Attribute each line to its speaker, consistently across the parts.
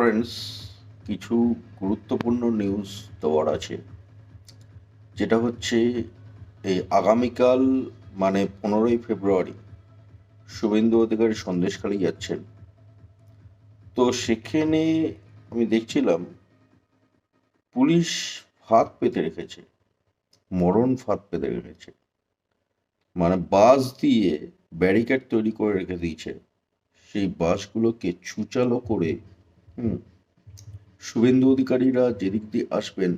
Speaker 1: Friends কিছু গুরুত্বপূর্ণ news দেওয়ার আছে। যেটা হচ্ছে, এই আগামীকাল মানে পনেরোই ফেব্রুয়ারি, শুভেন্দু অধিকারী সন্দেশখালি যাচ্ছেন। তো সেখানে আমি দেখছিলাম, পুলিশ ফাঁদ পেতে রেখেছে, মরণ ফাঁদ পেতে রেখেছে। মানে বাস দিয়ে ব্যারিকেড তৈরি করে রেখে দিয়েছে। সেই বাসগুলোকে ছুচালো করে শুভেন্দু অধিকারীরা যেদিক দিয়ে আসবেন,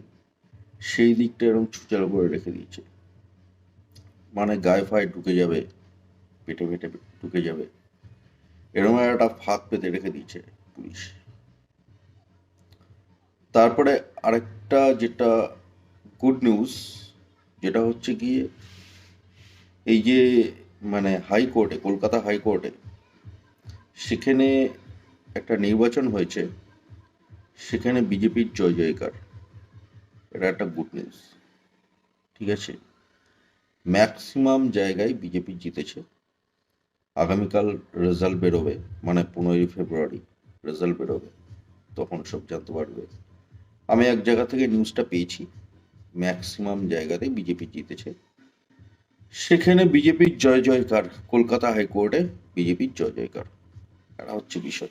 Speaker 1: সেই দিকটা এরকম ছুচালো করে রেখে দিয়েছে। মানে গায়ে ফায়ে ঢুকে যাবে, পেটে পেটে ঢুকে যাবে। এরকম একটা ফাঁক পেতে রেখে দিয়েছে পুলিশ। তারপরে আরেকটা যেটা গুড নিউজ যেটা হচ্ছে গিয়ে এই যে মানে হাইকোর্টে কলকাতা হাইকোর্টে সেখানে একটা নির্বাচন হয়েছে, সেখানে বিজেপির জয় জয়কার। এটা একটা গুড নিউজ ঠিক আছে? ম্যাক্সিমাম জায়গায় বিজেপি জিতেছে। আগামীকাল রেজাল্ট বেরোবে মানে পনেরোই ফেব্রুয়ারি রেজাল্ট বেরোবে, তখন সব জানতে পারবে। আমি এক জায়গা থেকে নিউজটা পেয়েছি ম্যাক্সিমাম জায়গাতে বিজেপি জিতেছে। সেখানে বিজেপির জয় জয়কার, কলকাতা হাইকোর্টে বিজেপির জয় জয়কার। এটা হচ্ছে বিষয়।